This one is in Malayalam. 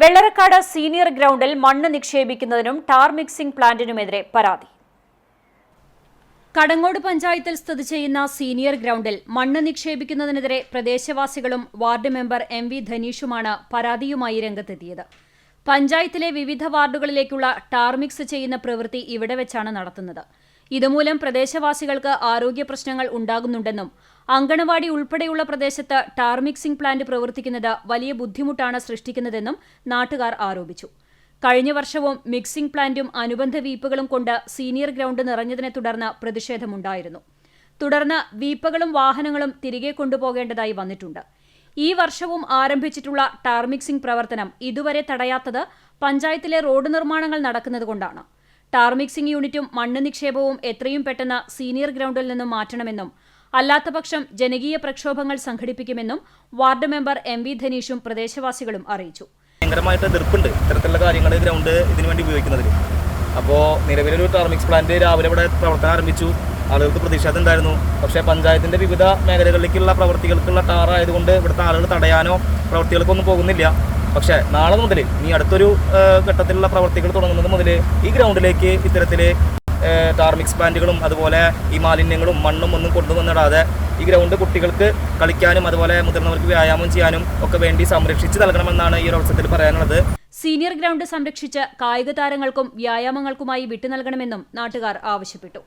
വെള്ളറക്കാട് സീനിയർ ഗ്രൗണ്ടിൽ മണ്ണ് നിക്ഷേപിക്കുന്നതിനും ടാർ മിക്സിംഗ് പ്ലാന്റിനുമെതിരെ പരാതി. കടങ്ങോട് പഞ്ചായത്തിൽ സ്ഥിതി ചെയ്യുന്ന സീനിയർ ഗ്രൗണ്ടിൽ മണ്ണ് നിക്ഷേപിക്കുന്നതിനെതിരെ പ്രദേശവാസികളും വാർഡ് മെമ്പർ എം വി ധനീഷുമാണ് പരാതിയുമായി രംഗത്തെത്തിയത്. പഞ്ചായത്തിലെ വിവിധ വാർഡുകളിലേക്കുള്ള ടാർ മിക്സ് ചെയ്യുന്ന പ്രവൃത്തി ഇവിടെ വെച്ചാണ് നടത്തുന്നത്. ഇതുമൂലം പ്രദേശവാസികൾക്ക് ആരോഗ്യ പ്രശ്നങ്ങൾ ഉണ്ടാകുന്നുണ്ടെന്നും അങ്കണവാടി ഉൾപ്പെടെയുള്ള പ്രദേശത്ത് ടാർ മിക്സിംഗ് പ്ലാന്റ് പ്രവർത്തിക്കുന്നത് വലിയ ബുദ്ധിമുട്ടാണ് സൃഷ്ടിക്കുന്നതെന്നും നാട്ടുകാർ ആരോപിച്ചു. കഴിഞ്ഞ വർഷവും മിക്സിംഗ് പ്ലാന്റും അനുബന്ധ വീപ്പുകളും കൊണ്ട് സീനിയർ ഗ്രൌണ്ട് നിറഞ്ഞതിനെ തുടർന്ന് പ്രതിഷേധമുണ്ടായിരുന്നു. തുടർന്ന് വീപ്പകളും വാഹനങ്ങളും തിരികെ കൊണ്ടുപോകേണ്ടതായി വന്നിട്ടുണ്ട്. ഈ വർഷവും ആരംഭിച്ചിട്ടുള്ള ടാർമിക്സിംഗ് പ്രവർത്തനം ഇതുവരെ തടയാത്തത് പഞ്ചായത്തിലെ റോഡ് നിർമ്മാണങ്ങൾ നടക്കുന്നതുകൊണ്ടാണ്. ടാർ മിക്സിംഗ് യൂണിറ്റും മണ്ണ് നിക്ഷേപവും എത്രയും പെട്ടെന്ന് സീനിയർ ഗ്രൗണ്ടിൽ നിന്നും മാറ്റണമെന്നും അല്ലാത്തപക്ഷം ജനകീയ പ്രക്ഷോഭങ്ങൾ സംഘടിപ്പിക്കുമെന്നും വാർഡ് മെമ്പർ എം വി ധനീഷും പ്രദേശവാസികളും അറിയിച്ചു. ഭയങ്കരമായിട്ട് എതിർപ്പുണ്ട് ഇത്തരത്തിലുള്ള കാര്യങ്ങൾ ഗ്രൗണ്ട് ഇതിനു വേണ്ടി ഉപയോഗിക്കുന്നതിൽ. അപ്പോൾ നിലവിലൊരു ടാർമിക്സ് പ്ലാന്റ് രാവിലെ ഇവിടെ പ്രവർത്തനം ആരംഭിച്ചു. ആളുകൾക്ക് പ്രതിഷേധം ഉണ്ടായിരുന്നു പക്ഷേ പഞ്ചായത്തിന്റെ വിവിധ മേഖലകളിലേക്കുള്ള പ്രവർത്തികൾക്കുള്ള ടാർ ആയതുകൊണ്ട് ഇവിടുത്തെ ആളുകൾ തടയാനോ പ്രവർത്തികൾക്കൊന്നും പോകുന്നില്ല. പക്ഷേ നാളെ മുതൽ നീ അടുത്തൊരു ഘട്ടത്തിലുള്ള പ്രവർത്തികൾ തുടങ്ങുന്നത് മുതൽ ഈ ഗ്രൗണ്ടിലേക്ക് ഇത്തരത്തിൽ ടാർമിക്സ് പ്ലാന്റുകളും അതുപോലെ ഈ മാലിന്യങ്ങളും മണ്ണും ഒന്നും കൊണ്ടുവന്നിടാതെ ഈ ഗ്രൗണ്ട് കുട്ടികൾക്ക് കളിക്കാനും അതുപോലെ മുതിർന്നവർക്ക് വ്യായാമം ചെയ്യാനും ഒക്കെ വേണ്ടി സംരക്ഷിച്ച് നൽകണമെന്നാണ് ഈ ഒരു അവസരത്തിൽ പറയാനുള്ളത്. സീനിയർ ഗ്രൗണ്ട് സംരക്ഷിച്ച് കായിക താരങ്ങൾക്കും വ്യായാമങ്ങൾക്കുമായി വിട്ടു നൽകണമെന്നും നാട്ടുകാർ ആവശ്യപ്പെട്ടു.